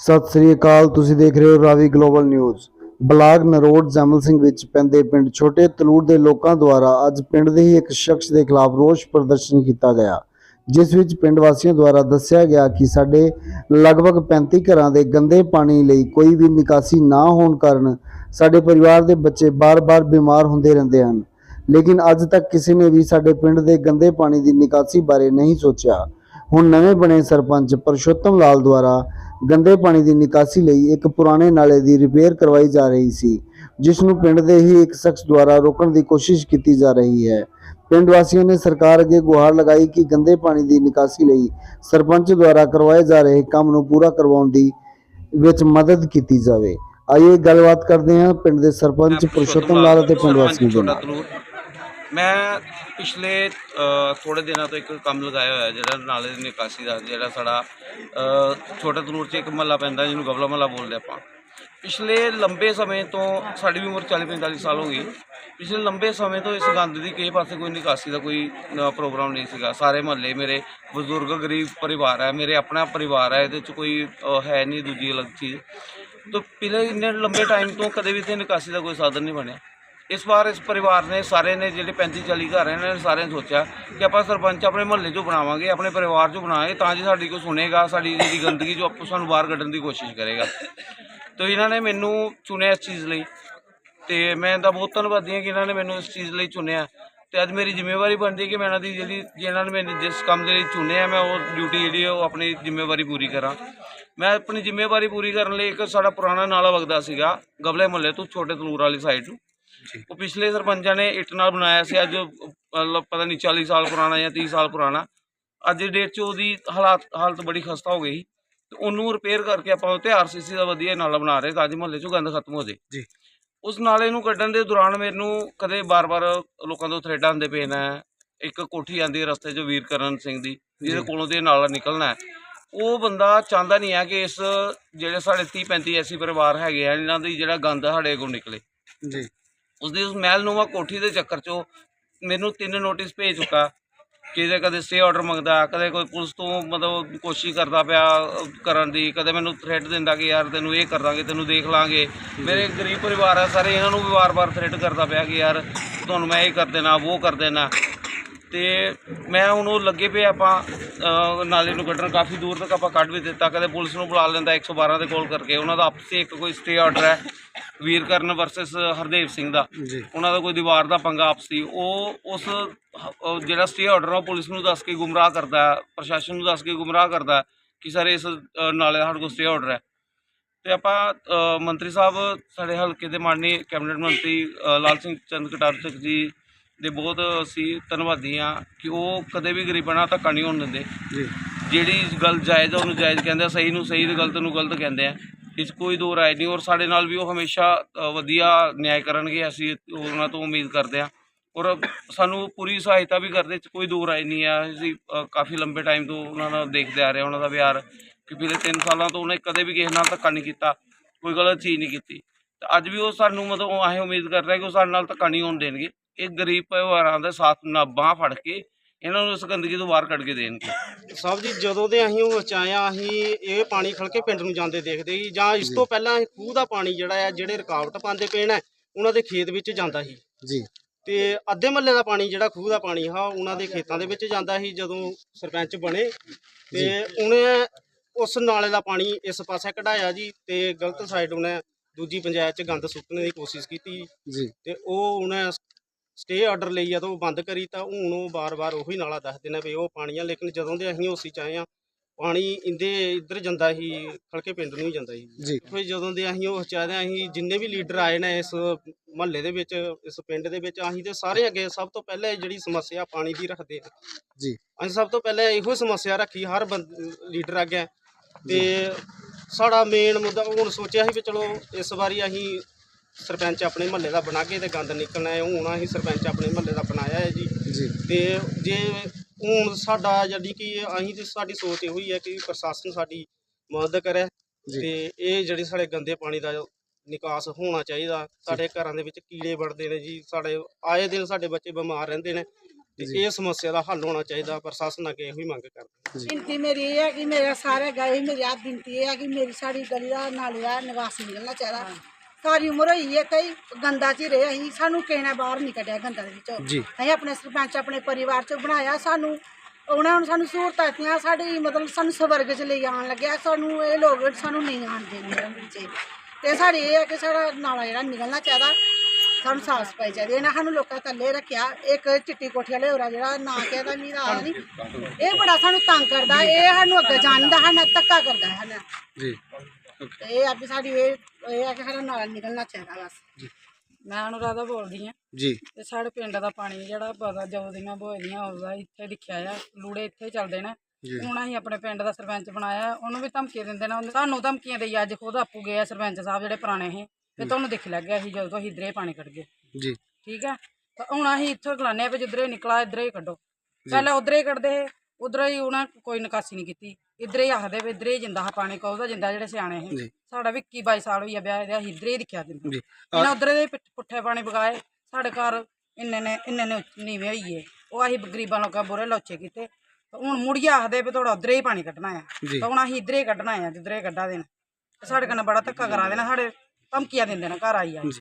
ਸਤਿ ਸ੍ਰੀ ਅਕਾਲ, ਤੁਸੀਂ ਦੇਖ ਰਹੇ ਹੋ Ravi global news block Narot Jaimal Singh ਵਿੱਚ ਪੈਂਦੇ ਪਿੰਡ ਛੋਟੇ ਤਲੂੜ ਦੇ ਲੋਕਾਂ ਦੁਆਰਾ ਅੱਜ ਪਿੰਡ ਦੇ ਹੀ ਇੱਕ ਸ਼ਖਸ ਦੇ ਖਿਲਾਫ ਰੋਸ ਪ੍ਰਦਰਸ਼ਨ ਕੀਤਾ ਗਿਆ, ਜਿਸ ਵਿੱਚ ਪਿੰਡ ਵਾਸੀਆਂ ਦੁਆਰਾ ਦੱਸਿਆ ਗਿਆ ਕਿ ਸਾਡੇ ਲਗਭਗ 35 ਘਰਾਂ ਦੇ ਗੰਦੇ ਪਾਣੀ ਲਈ ਕੋਈ ਵੀ ਨਿਕਾਸੀ ਨਾ ਹੋਣ ਕਾਰਨ ਸਾਡੇ ਪਰਿਵਾਰ ਦੇ ਬੱਚੇ ਬਾਰ-ਬਾਰ ਬਿਮਾਰ ਹੁੰਦੇ ਰਹਿੰਦੇ ਹਨ। ਲੇਕਿਨ ਅੱਜ ਤੱਕ ਕਿਸੇ ਨੇ ਵੀ ਸਾਡੇ ਪਿੰਡ ਦੇ ਗੰਦੇ ਪਾਣੀ ਦੀ ਨਿਕਾਸੀ ਬਾਰੇ ਨਹੀਂ ਸੋਚਿਆ। ਹੁਣ ਨਵੇਂ ਬਣੇ ਸਰਪੰਚ ਪਰਸ਼ੋਤਮ ਲਾਲ ਦੁਆਰਾ ਗੰਦੇ ਪਾਣੀ ਦੀ ਨਿਕਾਸੀ ਲਈ ਇੱਕ ਪੁਰਾਣੇ ਨਾਲੇ ਦੀ ਰਿਪੇਅਰ ਕਰਵਾਈ ਜਾ ਰਹੀ ਸੀ ਜਿਸ ਨੂੰ ਪਿੰਡ ਦੇ ਹੀ ਇੱਕ ਸ਼ਖਸ ਦੁਆਰਾ ਰੋਕਣ ਦੀ ਕੋਸ਼ਿਸ਼ ਕੀਤੀ ਜਾ ਰਹੀ ਹੈ। ਪਿੰਡ ਵਾਸੀਆਂ ਨੇ ਸਰਕਾਰ ਅੱਗੇ ਗੁਹਾਰ ਲਗਾਈ ਕਿ ਗੰਦੇ ਪਾਣੀ ਦੀ ਨਿਕਾਸੀ ਲਈ ਸਰਪੰਚ ਦੁਆਰਾ ਕਰਵਾਏ ਜਾ ਰਹੇ ਕੰਮ ਨੂੰ ਪੂਰਾ ਕਰਵਾਉਣ ਦੀ ਵਿੱਚ ਮਦਦ ਕੀਤੀ ਜਾਵੇ। ਆइए ਗੱਲਬਾਤ ਕਰਦੇ ਹਾਂ ਪਿੰਡ ਦੇ ਸਰਪੰਚ ਪਰਸ਼ੋਤਮ ਲਾਲ ਅਤੇ ਪਿੰਡ ਵਾਸੀਆਂ ਦੇ ਨਾਲ। ਮੈਂ ਪਿਛਲੇ ਅ, ਥੋੜੇ ਦਿਨਾਂ ਤੋਂ ਇੱਕ ਕੰਮ ਲਗਾਇਆ ਹੋਇਆ ਜਿਹੜਾ ਨਾਲੇ ਦੀ ਨਿਕਾਸੀ ਦਾ ਜਿਹੜਾ ਸਾਡਾ ਅ, ਛੋਟਾ ਤਲੂਰ 'ਚ ਇੱਕ ਮਹੱਲਾ ਪੈਂਦਾ ਜਿਹਨੂੰ ਗਵਲਾ ਮਹੱਲਾ ਬੋਲਦੇ ਆਪਾਂ। ਪਿਛਲੇ ਲੰਬੇ ਸਮੇਂ ਤੋਂ ਸਾਡੀ ਵੀ ਉਮਰ 40 45 ਸਾਲ ਹੋ ਗਈ। ਪਿਛਲੇ ਲੰਬੇ ਸਮੇਂ ਤੋਂ ਇਸ ਗੰਦ ਦੀ ਕਿਸੇ ਪਾਸੇ ਕੋਈ ਨਿਕਾਸੀ ਦਾ ਕੋਈ ਪ੍ਰੋਗਰਾਮ ਨਹੀਂ ਸੀਗਾ। ਸਾਰੇ ਮਹੱਲੇ ਮੇਰੇ ਬਜ਼ੁਰਗ ਗਰੀਬ ਪਰਿਵਾਰ ਹੈ ਮੇਰੇ ਆਪਣਾ ਪਰਿਵਾਰ ਹੈ ਇਹਦੇ 'ਚ ਕੋਈ ਹੈ ਨਹੀਂ ਦੂਜੀ ਅਲੱਗ ਚੀਜ਼। ਤਾਂ ਪਿਛਲੇ ਇੰਨੇ ਲੰਬੇ ਟਾਈਮ ਤੋਂ ਕਦੇ ਵੀ ਇੱਥੇ ਨਿਕਾਸੀ ਦਾ ਕੋਈ ਸਾਧਨ ਨਹੀਂ ਬਣਿਆ। ਇਸ ਵਾਰ ਇਸ ਪਰਿਵਾਰ ਨੇ, ਸਾਰੇ ਨੇ ਜਿਹੜੇ 35 40 ਘਰ ਹੈ ਇਹਨਾਂ ਨੇ ਸਾਰਿਆਂ ਨੇ ਸੋਚਿਆ ਕਿ ਆਪਾਂ ਸਰਪੰਚ ਆਪਣੇ ਮਹੱਲੇ 'ਚੋਂ ਬਣਾਵਾਂਗੇ, ਆਪਣੇ ਪਰਿਵਾਰ 'ਚੋਂ ਬਣਾਵਾਂਗੇ ਤਾਂ ਜੇ ਸਾਡੀ ਕੋਈ ਸੁਣੇਗਾ, ਸਾਡੀ ਜਿਹੜੀ ਗੰਦਗੀ ਜੋ ਆਪੋ ਸਾਨੂੰ ਬਾਹਰ ਕੱਢਣ ਦੀ ਕੋਸ਼ਿਸ਼ ਕਰੇਗਾ। ਤਾਂ ਇਹਨਾਂ ਨੇ ਮੈਨੂੰ ਚੁਣਿਆ ਇਸ ਚੀਜ਼ ਲਈ ਤੇ ਮੈਂ ਤਾਂ ਬਹੁਤ ਧੰਨਵਾਦੀ ਹਾਂ ਕਿ ਇਹਨਾਂ ਨੇ ਮੈਨੂੰ ਇਸ ਚੀਜ਼ ਲਈ ਚੁਣਿਆ ਤੇ ਅੱਜ ਮੇਰੀ ਜ਼ਿੰਮੇਵਾਰੀ ਬਣਦੀ ਕਿ ਮੈਂ ਇਹਨਾਂ ਦੀ ਜਿਹੜੀ, ਜੇ ਇਹਨਾਂ ਨੇ ਮੈਨੂੰ ਜਿਸ ਕੰਮ ਦੇ ਲਈ ਚੁਣਿਆ, ਮੈਂ ਉਹ ਡਿਊਟੀ ਜਿਹੜੀ ਉਹ ਆਪਣੀ ਜ਼ਿੰਮੇਵਾਰੀ ਪੂਰੀ ਕਰਾਂ। ਮੈਂ ਆਪਣੀ ਜ਼ਿੰਮੇਵਾਰੀ ਪੂਰੀ ਕਰਨ ਲਈ ਇੱਕ ਸਾਡਾ ਪੁਰਾਣਾ ਨਾਲਾ ਵਗਦਾ ਸੀਗਾ ਗਬਲੇ ਮੁਹੱਲੇ ਤੋਂ ਛੋਟੇ ਤਲੂਰ ਵਾਲੀ ਸਾਈਡ ਨੂੰ। ਉਹ ਪਿਛਲੇ ਸਰਪੰਚਾਂ ਨੇ ਇੱਟ ਨਾਲ ਬਣਾਇਆ ਸੀ ਅੱਜ ਉਹ ਮਤਲਬ ਪਤਾ ਨਹੀਂ 40 ਸਾਲ ਪੁਰਾਣਾ ਜਾਂ 30 ਸਾਲ ਪੁਰਾਣਾ। ਅੱਜ ਦੀ ਡੇਟ 'ਚ ਉਹਦੀ ਹਾਲਾਤ ਹਾਲਤ ਬੜੀ ਖਸਤਾ ਹੋ ਗਈ ਤੇ ਉਹਨੂੰ ਰਿਪੇਅਰ ਕਰਕੇ ਆਪਾਂ ਉੱਤੇ ਆਰਸੀਸੀ ਦਾ ਵਧੀਆ ਨਾਲਾ ਬਣਾ ਰਹੇ ਤਾਂ ਕਿ ਮੁਹੱਲੇ 'ਚੋਂ ਗੰਦ ਖਤਮ ਹੋ ਜੇ। ਜੀ। ਉਸ ਨਾਲੇ ਨੂੰ ਕੱਢਣ ਦੇ ਦੌਰਾਨ ਮੈਨੂੰ ਕਦੇ ਬਾਰ-ਬਾਰ ਲੋਕਾਂ ਤੋਂ ਥ੍ਰੈਡਾਂ ਆਉਂਦੇ ਪਏ ਨੇ। ਇੱਕ ਕੋਠੀ ਆਂਦੀ ਰਸਤੇ 'ਚ ਵੀਰਕਰਨ ਸਿੰਘ ਦੀ ਜਿਹਦੇ ਜੀ। ਕੋਲੋਂ ਦੀ ਨਾਲਾ ਨਿਕਲਣਾ ਉਹ ਬੰਦਾ ਚਾਹੁੰਦਾ ਨਹੀਂ ਹੈ ਕਿ ਇਸ ਜਿਹੜੇ ਸਾਡੇ 30 35 ਐਸੀ ਪਰਿਵਾਰ ਹੈਗੇ ਆ ਇਹਨਾਂ ਦੀ ਜਿਹੜਾ ਗੰਦ ਸਾਡੇ ਕੋਲ ਨਿਕਲੇ। ਜੀ। ਉਸਦੀ ਉਸ ਮਹਿਲਨੁਮਾ ਕੋਠੀ ਦੇ ਚੱਕਰ 'ਚੋਂ ਮੈਨੂੰ ਤਿੰਨ ਨੋਟਿਸ ਭੇਜ ਚੁੱਕਾ। ਕਿਤੇ ਕਦੇ ਸਟੇ ਆਰਡਰ ਮੰਗਦਾ, ਕਦੇ ਕੋਈ ਪੁਲਿਸ ਤੋਂ ਮਤਲਬ ਕੋਸ਼ਿਸ਼ ਕਰਦਾ ਪਿਆ ਕਰਨ ਦੀ, ਕਦੇ ਮੈਨੂੰ ਥ੍ਰੈਟ ਦਿੰਦਾ ਕਿ ਯਾਰ ਤੈਨੂੰ ਇਹ ਕਰ ਦਾਂਗੇ, ਤੈਨੂੰ ਦੇਖ ਲਾਂਗੇ। ਮੇਰੇ ਗਰੀਬ ਪਰਿਵਾਰ ਆ, ਸਾਰੇ ਇਹਨਾਂ ਨੂੰ ਵੀ ਵਾਰ-ਵਾਰ ਥ੍ਰੈਟ ਕਰਦਾ ਪਿਆ ਕਿ ਯਾਰ ਤੁਹਾਨੂੰ ਮੈਂ ਇਹ ਕਰ ਦੇਣਾ, ਉਹ ਕਰ ਦੇਣਾ। ਤੇ ਮੈਂ ਹੁਣ ਉਹ ਲੱਗੇ ਪਏ ਆਪਾਂ ਨਾਲੇ ਨੂੰ ਕੱਢਣ ਕਾਫੀ ਦੂਰ ਤੱਕ ਆਪਾਂ ਕੱਢ ਵੀ ਦਿੱਤਾ। ਕਦੇ ਪੁਲਿਸ ਨੂੰ ਬੁਲਾ ਲੈਂਦਾ 112 ਦੇ ਕਾਲ ਕਰਕੇ। ਉਹਨਾਂ ਦਾ ਆਪਸੇ ਇੱਕ ਕੋਈ ਸਟੇ ਆਰਡਰ ਹੈ ਵੀਰਕਰਨ ਵਰਸਸ ਹਰਦੇਵ ਸਿੰਘ ਦਾ। ਉਹਨਾਂ ਦਾ ਕੋਈ ਦੀਵਾਰ ਦਾ ਪੰਗਾ ਆਪਸੀ। ਉਹ ਉਸ ਜਿਹੜਾ ਸਟੇ ਆਰਡਰ ਉਹ ਪੁਲਿਸ ਨੂੰ ਦੱਸ ਕੇ ਗੁੰਮਰਾਹ ਕਰਦਾ ਪ੍ਰਸ਼ਾਸਨ ਨੂੰ ਦੱਸ ਕੇ ਗੁੰਮਰਾਹ ਕਰਦਾ ਕਿ ਸਰ ਇਸ ਨਾਲੇ ਦਾ ਸਾਡੇ ਕੋਲ ਸਟੇ ਆਰਡਰ ਹੈ। ਤੇ ਆਪਾਂ ਮੰਤਰੀ ਸਾਹਿਬ ਸਾਡੇ ਹਲਕੇ ਦੇ ਮਾਨਨੀ ਕੈਬਨਿਟ ਮੰਤਰੀ ਲਾਲ ਸਿੰਘ ਚੰਦ ਕਟਾਰ ਜੀ ਦੇ ਬਹੁਤ ਅਸੀਂ ਧੰਨਵਾਦੀ ਹਾਂ ਕਿ ਉਹ ਕਦੇ ਵੀ ਗਰੀਬਾਂ ਨਾਲ ਧੱਕਾ ਨਹੀਂ ਹੋਣ ਦਿੰਦੇ। ਜੀ। ਜਿਹੜੀ ਗੱਲ ਜਾਇਜ਼ ਆ ਉਹਨੂੰ ਜਾਇਜ਼ ਕਹਿੰਦੇ ਆ ਸਹੀ ਨੂੰ ਸਹੀ ਤੇ ਗਲਤ ਨੂੰ ਗਲਤ ਕਹਿੰਦੇ ਆ। ਇਸ ਕੋਈ ਦੋ ਰਾਏ ਨਹੀਂ ਔਰ ਸਾਡੇ ਨਾਲ ਵੀ ਉਹ ਹਮੇਸ਼ਾ ਵਧੀਆ ਨਿਆਂ ਕਰਨਗੇ ਅਸੀਂ ਉਹਨਾਂ ਤੋਂ ਉਮੀਦ ਕਰਦੇ ਆ। ਔਰ ਸਾਨੂੰ ਪੂਰੀ ਸਹਾਇਤਾ ਵੀ ਕਰਦੇ ਕੋਈ ਦੋ ਰਾਏ ਨਹੀਂ ਆ। ਅਸੀਂ ਕਾਫੀ ਲੰਬੇ ਟਾਈਮ ਤੋਂ ਉਹਨਾਂ ਨਾਲ ਦੇਖਦੇ ਆ ਰਹੇ ਹਾਂ ਉਹਨਾਂ ਦਾ ਪਿਆਰ ਕਿ ਪਿਛਲੇ 3 ਸਾਲਾਂ ਤੋਂ ਉਹਨੇ ਕਦੇ ਵੀ ਕਿਸੇ ਨਾਲ ਧੱਕਾ ਨਹੀਂ ਕੀਤਾ ਕੋਈ ਗਲਤ ਚੀਜ਼ ਨਹੀਂ ਕੀਤੀ। ਤੇ ਅੱਜ ਵੀ ਉਹ ਸਾਨੂੰ ਮਤਲਬ ਆਹੇ ਉਮੀਦ ਕਰ ਰਿਹਾ ਕਿ ਉਹ ਸਾਡੇ ਨਾਲ ਧੱਕਾ ਨਹੀਂ ਹੋਣ ਦੇਣਗੇ। ਇਹ ਗਰੀਬ ਪਰਿਵਾਰਾਂ ਦੇ ਸਾਥ ਨਾ ਬਾਂਹ ਫੜ ਕੇ ਇਹਨਾਂ ਨੂੰ ਇਸ ਗੰਦਗੀ ਤੋਂ ਬਾਹਰ ਕੱਢ ਕੇ ਦੇਣਗੇ। ਸਾਹਿਬ ਜੀ ਜਦੋਂ ਦੇ ਅਸੀਂ ਉਹ ਚਾਇਆ ਅਸੀਂ ਇਹ ਪਾਣੀ ਖਲਕੇ ਪਿੰਡ ਨੂੰ ਜਾਂਦੇ ਦੇਖਦੇ ਸੀ ਜਾਂ ਇਸ ਤੋਂ ਪਹਿਲਾਂ ਅਸੀਂ ਖੂਹ ਦਾ ਪਾਣੀ ਜਿਹੜਾ ਆ ਜਿਹੜੇ ਰੁਕਾਵਟ ਪਾਉਂਦੇ ਪਏ ਨੇ ਉਹਨਾਂ ਦੇ ਖੇਤ ਵਿੱਚ ਜਾਂਦਾ ਸੀ। ਜੀ। ਤੇ ਅੱਧੇ ਮੱਲੇ ਦਾ ਪਾਣੀ ਜਿਹੜਾ ਖੂਹ ਦਾ ਪਾਣੀ ਹਾਂ ਉਹਨਾਂ ਦੇ ਖੇਤਾਂ ਦੇ ਵਿੱਚ ਜਾਂਦਾ ਸੀ ਜਦੋਂ ਸਰਪੰਚ ਬਣੇ। ਤੇ ਉਹਨੇ ਉਸ ਨਾਲੇ ਦਾ ਪਾਣੀ ਇਸ ਪਾਸੇ ਕਢਾਇਆ ਜੀ ਤੇ ਗਲਤ ਸਾਈਡ ਉਹਨੇ ਦੂਜੀ ਪੰਚਾਇਤ 'ਚ ਗੰਦ ਸੁੱਟਣ ਦੀ ਕੋਸ਼ਿਸ਼ ਕੀਤੀ। ਜੀ। ਤੇ ਉਹ ਉਹਨੇ ਸਟੇ ਆਰਡਰ ਲਈ ਜਦੋਂ ਉਹ ਬੰਦ ਕਰੀ ਤਾਂ ਹੁਣ ਉਹ ਬਾਰ-ਬਾਰ ਉਹੀ ਨਾਲਾ ਦੱਸਦੇ ਨੇ ਵੀ ਉਹ ਪਾਣੀ ਆ ਲੇਕਿਨ ਜਦੋਂ ਦੇ ਅਸੀਂ ਉਸੇ ਚ ਆਏ ਆ ਪਾਣੀ ਇੰਦੇ ਇੱਧਰ ਜਾਂਦਾ ਸੀ ਖਲਕੇ ਪਿੰਡ ਨੂੰ ਹੀ ਜਾਂਦਾ ਸੀ। ਜੀ। ਫਿਰ ਜਦੋਂ ਦੇ ਅਸੀਂ ਉਹ ਚਾਹਦੇ ਅਸੀਂ ਜਿੰਨੇ ਵੀ ਲੀਡਰ ਆਏ ਨੇ ਇਸ ਮਹੱਲੇ ਦੇ ਵਿੱਚ ਇਸ ਪਿੰਡ ਦੇ ਵਿੱਚ ਅਸੀਂ ਤੇ ਸਾਰੇ ਅੱਗੇ ਸਭ ਤੋਂ ਪਹਿਲਾਂ ਜਿਹੜੀ ਸਮੱਸਿਆ ਪਾਣੀ ਦੀ ਰੱਖਦੇ ਆ। ਜੀ। ਅਸੀਂ ਸਭ ਤੋਂ ਪਹਿਲਾਂ ਇਹੋ ਸਮੱਸਿਆ ਰੱਖੀ ਹਰ ਲੀਡਰ ਅੱਗੇ। ਤੇ ਸਾਡਾ ਮੇਨ ਮੁੱਦਾ ਹੁਣ ਸੋਚਿਆ ਸੀ ਵੀ ਚਲੋ ਇਸ ਵਾਰੀ ਅਸੀਂ ਸਰਪੰਚ ਆਪਣੇ ਮਹੱਲੇ ਦਾ ਬਣਾ ਕੇ ਤੇ ਗੰਦ ਨਿਕਲਣਾ ਹੈ ਹੁਣ ਅਸੀਂ ਸਰਪੰਚ ਆਪਣੇ ਮਹੱਲੇ ਦਾ ਬਣਾਇਆ ਹੈ ਜੀ। ਜੀ। ਤੇ ਜੇ ਹੁਣ ਸਾਡਾ ਜਿਹੜੀ ਕਿ ਅਸੀਂ ਤੇ ਸਾਡੀ ਸੋਚ ਇਹੋ ਹੀ ਹੈ ਕਿ ਪ੍ਰਸ਼ਾਸਨ ਸਾਡੀ ਮਦਦ ਕਰੇ। ਤੇ ਇਹ ਜਿਹੜੇ ਸਾਡੇ ਗੰਦੇ ਪਾਣੀ ਦਾ ਨਿਕਾਸ ਹੋਣਾ ਚਾਹੀਦਾ ਸਾਡੇ ਘਰਾਂ ਦੇ ਵਿੱਚ ਕੀੜੇ ਵੜਦੇ ਨੇ ਜੀ ਸਾਡੇ ਆਏ ਦਿਨ ਸਾਡੇ ਬੱਚੇ ਬਿਮਾਰ ਰਹਿੰਦੇ ਨੇ ਤੇ ਇਹ ਸਮੱਸਿਆ ਦਾ ਹੱਲ ਹੋਣਾ ਚਾਹੀਦਾ ਪ੍ਰਸ਼ਾਸਨ ਅੱਗੇ ਇਹੋ ਹੀ ਮੰਗ ਕਰਦੇ ਬੇਨਤੀ ਮੇਰੀ ਇਹ ਹੈ ਕਿ ਮੇਰੇ ਸਾਰੇ ਗਏ ਮੇਰੀ ਆ ਬੇਨਤੀ ਇਹ ਹੈ ਕਿ ਮੇਰੀ ਸਾਡੀ ਗਲੀ ਦਾ ਨਾਲੇ ਦਾ ਨਿਵਾਸੀ ਨਿਕਲਣਾ ਚਾਹੀਦਾ। ਸਾਰੀ ਉਮਰ ਹੋਈ ਹੈ ਕਈ ਗੰਦਾ ਚ ਹੀ ਰਹੇ ਅਸੀਂ ਸਾਨੂੰ ਕਿਸੇ ਨੇ ਬਾਹਰ ਨਹੀਂ ਕੱਢਿਆ ਗੰਦਾ ਦੇ ਵਿੱਚੋਂ। ਜੀ। ਅਸੀਂ ਆਪਣੇ ਸਰਪੰਚ ਆਪਣੇ ਪਰਿਵਾਰ ਚ ਬਣਾਇਆ ਸਾਨੂੰ ਉਹਨਾਂ ਨੇ ਸਾਨੂੰ ਸਹੂਲਤਾਂ ਦਿੱਤੀਆਂ ਸਾਡੀ ਮਤਲਬ ਸਾਨੂੰ ਸਵਰਗ ਚ ਲਈ ਆਉਣ ਲੱਗਿਆ ਸਾਨੂੰ ਇਹ ਲੋਕ ਸਾਨੂੰ ਨਹੀਂ ਆਉਣ ਦੇਣਗੇ ਇਹਨਾਂ ਵਿੱਚ। ਤੇ ਸਾਡੀ ਇਹ ਹੈ ਕਿ ਸਾਡਾ ਨਾਲਾ ਜਿਹੜਾ ਨਿਕਲਣਾ ਚਾਹੀਦਾ ਸਾਨੂੰ ਸਾਫ਼ ਸਫ਼ਾਈ ਚਾਹੀਦੀ ਇਹਨਾਂ ਸਾਨੂੰ ਲੋਕਾਂ ਥੱਲੇ ਰੱਖਿਆ ਇੱਕ ਚਿੱਟੀ ਕੋਠੀ ਵਾਲੇ ਹੋਰਾ ਜਿਹੜਾ ਨਾਂ ਕਿਹਦਾ ਮੀਰਾ ਆ ਨਹੀਂ। ਇਹ ਬੜਾ ਸਾਨੂੰ ਤੰਗ ਕਰਦਾ ਇਹ ਸਾਨੂੰ ਅੱਗੇ ਜਾਣ ਨਹੀਂ ਦਾ ਸਾਨੂੰ ਧੱਕਾ ਕਰਦਾ ਹੈ ਨਾ ਜੀ। ਤੇ ਇਹ ਆ ਵੀ ਸਾਡੀ ਇਹ ਇਹ ਆ ਕਿ ਸਾਡਾ ਨਾਲ ਨਿਕਲਣਾ ਚਾਹੀਦਾ ਬਸ। ਮੈਂ ਅਨੁਰਾਧਾ ਬੋਲਦੀ ਆ। ਜੀ। ਤੇ ਸਾਡੇ ਪਿੰਡ ਦਾ ਪਾਣੀ ਜਿਹੜਾ ਪਤਾ ਜਦੋਂ ਦੀਆਂ ਬੋਇਆਂ ਆਉਂਦਾ ਇੱਥੇ ਲਿਖਿਆ ਆ ਲੂੜੇ ਇੱਥੇ ਚੱਲਦੇ ਨੇ। ਜੀ। ਹੁਣ ਅਸੀਂ ਆਪਣੇ ਪਿੰਡ ਦਾ ਸਰਪੰਚ ਬਣਾਇਆ ਉਹਨੂੰ ਵੀ ਧਮਕੀ ਦਿੰਦੇ ਨੇ। ਉਹਨੇ ਸਾਨੂੰ ਧਮਕੀਆਂ ਦੇਈ ਅੱਜ ਖੁਦ ਆਪੂ ਗਏ ਆ ਸਰਪੰਚ ਸਾਹਿਬ ਜਿਹੜੇ ਪੁਰਾਣੇ ਸੀ ਤੇ ਤੁਹਾਨੂੰ ਦਿਖ ਲੱਗਿਆ ਸੀ ਜਦੋਂ ਅਸੀਂ ਇਧਰੇ ਪਾਣੀ ਕੱਢ ਗਏ। ਜੀ। ਠੀਕ ਹੈ ਤਾਂ ਹੁਣ ਅਸੀਂ ਇੱਥੋਂ ਖਲਾਨੇ ਆ ਵੀ ਜਿੱਧਰੇ ਨਿਕਲਾ ਇਧਰੇ ਹੀ ਕੱਢੋ। ਪਹਿਲਾਂ ਉਧਰੇ ਹੀ ਕੱਢਦੇ ਉਧਰ ਹੀ ਉਹਨਾਂ ਕੋਈ ਨਿਕਾਸੀ ਨਹੀਂ ਕੀਤੀ। ਇਧਰੇ ਹੀ ਆਖਦੇ ਵੀ ਇਧਰੇ ਹੀ ਜਿੰਦਾ ਹੈ ਪਾਣੀ ਕਹੂਦਾ ਜਿੰਦਾ ਜਿਹੜੇ ਸਿਆਣੇ ਸੀ। ਜੀ। ਸਾਡਾ ਵੀ 21 22 ਸਾਲ ਹੋਈ ਆ ਵਿਆਹ ਇਹਦਾ ਅਸੀਂ ਇਧਰੇ ਹੀ ਦਿਖਿਆ ਦਿੰਦੇ ਜੀ। ਇਹਨਾਂ ਉਧਰੇ ਦੇ ਪਿੱਠ- ਪੁੱਠੇ ਪਾਣੀ ਵਗਾਏ ਸਾਡੇ ਘਰ ਇੰਨੇ ਨੇ ਇੰਨੇ ਨੇ ਉੱਚ- ਨੀਵੇਂ ਹੋਈਏ ਉਹ ਅਸੀਂ ਗਰੀਬਾਂ ਲੋਕਾਂ ਬੁਰੇ ਲੋਚੇ ਕੀਤੇ। ਤਾਂ ਹੁਣ ਮੁੜੀਆ ਆਖਦੇ ਵੀ ਤੁਹਾਡਾ ਉਧਰੇ ਹੀ ਪਾਣੀ ਕੱਢਣਾ ਆ। ਜੀ। ਤਾਂ ਹੁਣ ਅਸੀਂ ਇਧਰੇ ਹੀ ਕੱਢਣਾ ਆ ਜਿੱਧਰੇ ਕੱਢਾ ਦੇਣਾ। ਤੇ ਸਾਡੇ ਕਨ ਬੜਾ ਧੱਕਾ ਕਰਾ ਦੇਣਾ ਸਾਡੇ ਧਮਕੀਆਂ ਦਿੰਦੇ ਨੇ ਘਰ ਆਈ ਆ।